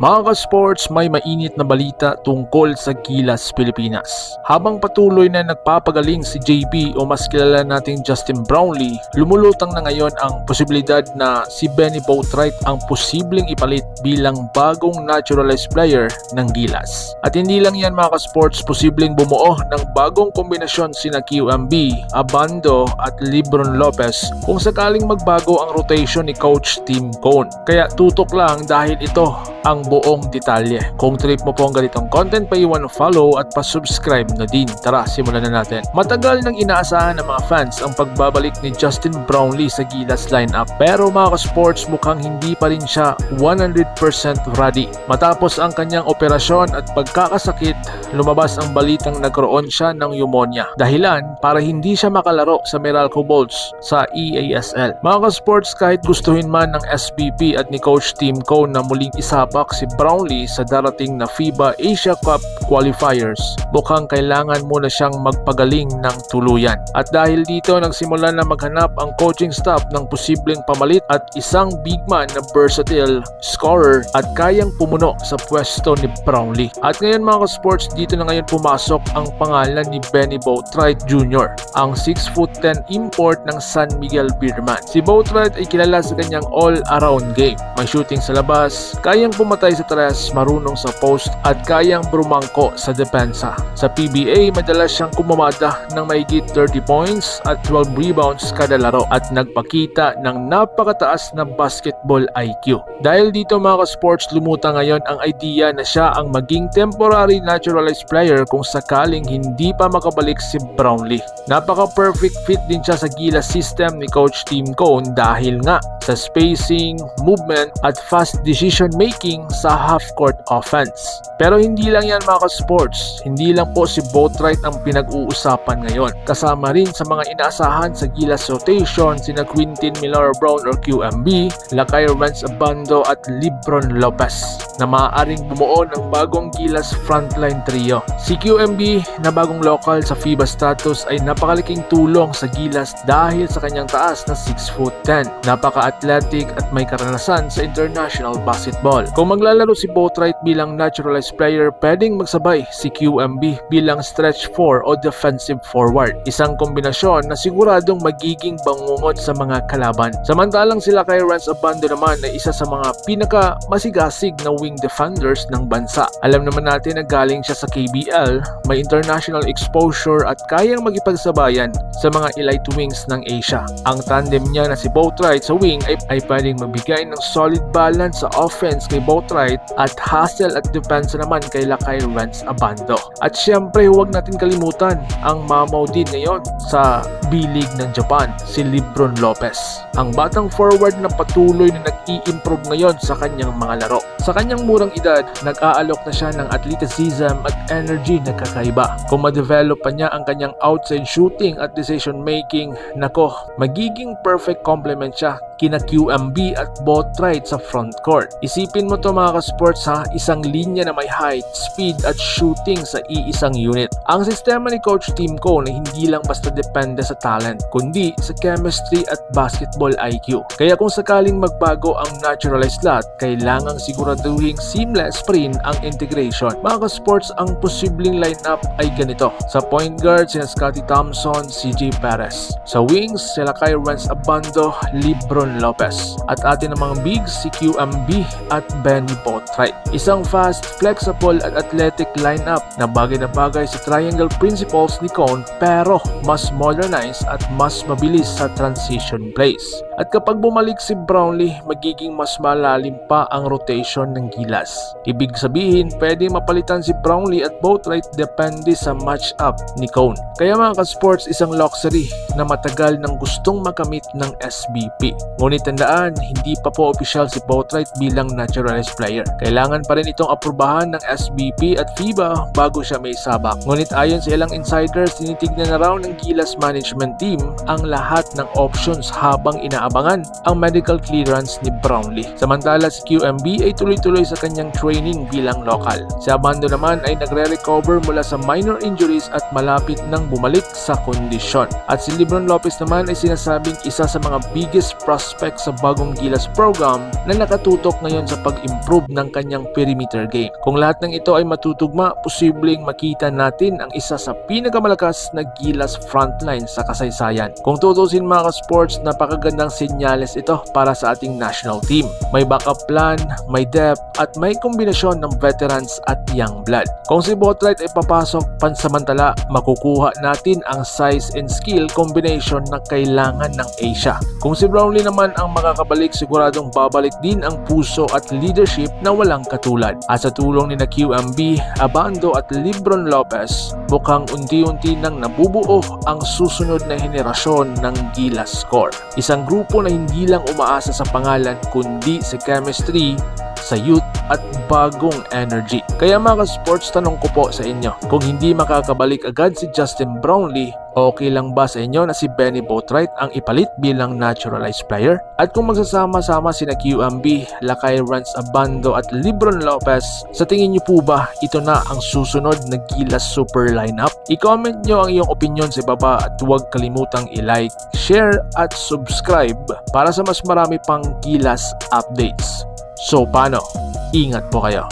Mga ka-sports, may mainit na balita tungkol sa Gilas, Pilipinas. Habang patuloy na nagpapagaling si JB o mas kilala nating Justin Brownlee, lumulutang na ngayon ang posibilidad na si Benny Boatwright ang posibleng ipalit bilang bagong naturalized player ng Gilas. At hindi lang yan mga ka-sports, posibleng bumuo ng bagong kombinasyon sina QMB, Abando at Libron Lopez kung sakaling magbago ang rotation ni Coach Tim Cone. Kaya tutok lang dahil ito ang buong detalye. Kung trip mo po ang ganitong content, paiwan follow at pa-subscribe na din. Tara, simulan na natin. Matagal nang inaasahan ng mga fans ang pagbabalik ni Justin Brownlee sa Gilas lineup. Pero mga ka-sports, mukhang hindi pa rin siya 100% ready. Matapos ang kanyang operasyon at pagkakasakit, lumabas ang balitang nagkaroon siya ng pneumonia. Dahilan para hindi siya makalaro sa Meralco Bolts sa EASL. Mga ka-sports, kahit gustuhin man ng SBP at ni Coach Tim Cone na muling isapak Brownlee sa darating na FIBA Asia Cup qualifiers, mukhang kailangan muna siyang magpagaling ng tuluyan. At dahil dito nagsimula na maghanap ang coaching staff ng posibleng pamalit at isang big man na versatile scorer at kayang pumuno sa pwesto ni Brownlee. At ngayon mga sports dito na ngayon pumasok ang pangalan ni Benny Boatwright Jr., ang 6'10 import ng San Miguel Beerman. Si Boatwright ay kilala sa kanyang all-around game. May shooting sa labas, kayang pumatay sa tres, marunong sa post at kayang brumangko sa depensa. Sa PBA, madalas siyang kumamada ng mahigit 30 points at 12 rebounds kada laro at nagpakita ng napakataas na basketball IQ. Dahil dito mga ka-sports, lumuta ngayon ang idea na siya ang maging temporary naturalized player kung sakaling hindi pa makabalik si Brownlee. Napaka-perfect fit din siya sa gila system ni Coach Tim Cone dahil nga sa spacing, movement at fast decision making sa half-court offense. Pero hindi lang yan mga ka-sports, hindi lang po si Boatwright ang pinag-uusapan ngayon. Kasama rin sa mga inaasahan sa Gilas rotation sina Quintin Miller Brown or QMB, Lakay Rance Abando at Libron Lopez na maaaring bumuo ng bagong Gilas frontline trio. Si QMB na bagong local sa FIBA status ay napakalaking tulong sa Gilas dahil sa kanyang taas na 6 foot 10. Napaka-athletic at may karanasan sa international basketball. Kung maglalaro si Boatwright bilang naturalized player, pwedeng magsabay si QMB bilang stretch 4 o defensive forward. Isang kombinasyon na siguradong magiging bangungot sa mga kalaban. Samantalang sila kay Rance Abando naman na isa sa mga pinaka masigasig na wing defenders ng bansa. Alam naman natin na galing siya sa KBL, may international exposure at kayang magipagsabayan sa mga elite wings ng Asia. Ang tandem niya na si Boatwright sa wing ay, ay pwedeng magbigay ng solid balance sa offense kay Boatwright at hustle at defense naman kay Lakay Rance Abando. At syempre huwag natin kalimutan ang mamaw din ngayon sa B-League ng Japan, si Libron Lopez. Ang batang forward na patuloy na nag-i-improve ngayon sa kanyang mga laro. Sa kanyang murang edad, nag-aalok na siya ng athleticism at energy na kakaiba. Kung ma-develop pa niya ang kanyang outside shooting at decision making, nako, magiging perfect complement siya kina QMB at Boatwright sa front court. Isipin mo to mga ka-sports ha, isang linya na may height, speed at shooting sa iisang unit. Ang sistema ni Coach Tim Cone ay hindi lang basta depende sa talent, kundi sa chemistry at basketball IQ. Kaya kung sakaling magbago ang naturalized slot, kailangang siguraduhin seamless pa rin ang integration. Mga ka-sports, ang posibleng lineup ay ganito. Sa point guard, sina Scotty Thompson, CJ Perez. Sa wings, sila kay Rance Abando, Libron Lopez. At atin namang bigs, si QMB at Benny Boatwright. Isang fast, flexible at athletic lineup na bagay na bagay sa triangle principles ni Cone pero mas modernized at mas mabilis sa transition plays. At kapag bumalik si Brownlee, magiging mas malalim pa ang rotation ng Gilas. Ibig sabihin, pwede mapalitan si Brownlee at Boatwright depende sa matchup ni Cone. Kaya mga ka-sports, isang luxury na matagal nang gustong makamit ng SBP. Ngunit tandaan, hindi pa po opisyal si Boatwright bilang naturalized player. Kailangan pa rin itong aprubahan ng SBP at FIBA bago siya may sabak. Ngunit ayon sa ilang insiders, tinitignan na raw ng Gilas management team ang lahat ng options habang inaabangan ang medical clearance ni Brownlee. Samantala si QMB ay tuloy-tuloy patuloy sa kanyang training bilang lokal. Si Abando naman ay nagre-recover mula sa minor injuries at malapit nang bumalik sa kondisyon. At si Lebron Lopez naman ay sinasabing isa sa mga biggest prospects sa bagong Gilas program na nakatutok ngayon sa pag-improve ng kanyang perimeter game. Kung lahat ng ito ay matutugma, posibleng makita natin ang isa sa pinakamalakas na Gilas frontline sa kasaysayan. Kung tutusin mga ka-sports, napakagandang senyales ito para sa ating national team. May backup plan, may depth, at may kombinasyon ng veterans at young blood. Kung si Boatwright ay papasok pansamantala, makukuha natin ang size and skill combination na kailangan ng Asia. Kung si Brownlee naman ang makakabalik, siguradong babalik din ang puso at leadership na walang katulad. At sa tulong ni na QMB, Abando at Libron Lopez, mukhang unti-unti nang nabubuo ang susunod na henerasyon ng Gilas Score. Isang grupo na hindi lang umaasa sa pangalan kundi sa chemistry, sa youth at bagong energy. Kaya mga sports tanong ko po sa inyo, kung hindi makakabalik agad si Justin Brownlee, okay lang ba sa inyo na si Benny Boatwright ang ipalit bilang naturalized player? At kung magsasama-sama sina QMB, Lakay Rans Abando at Libron Lopez, sa tingin niyo po ba ito na ang susunod na Gilas Super Lineup? I-comment nyo ang iyong opinion sa baba at huwag kalimutang i-like, share at subscribe para sa mas marami pang Gilas updates. So paano? Ingat po kayo.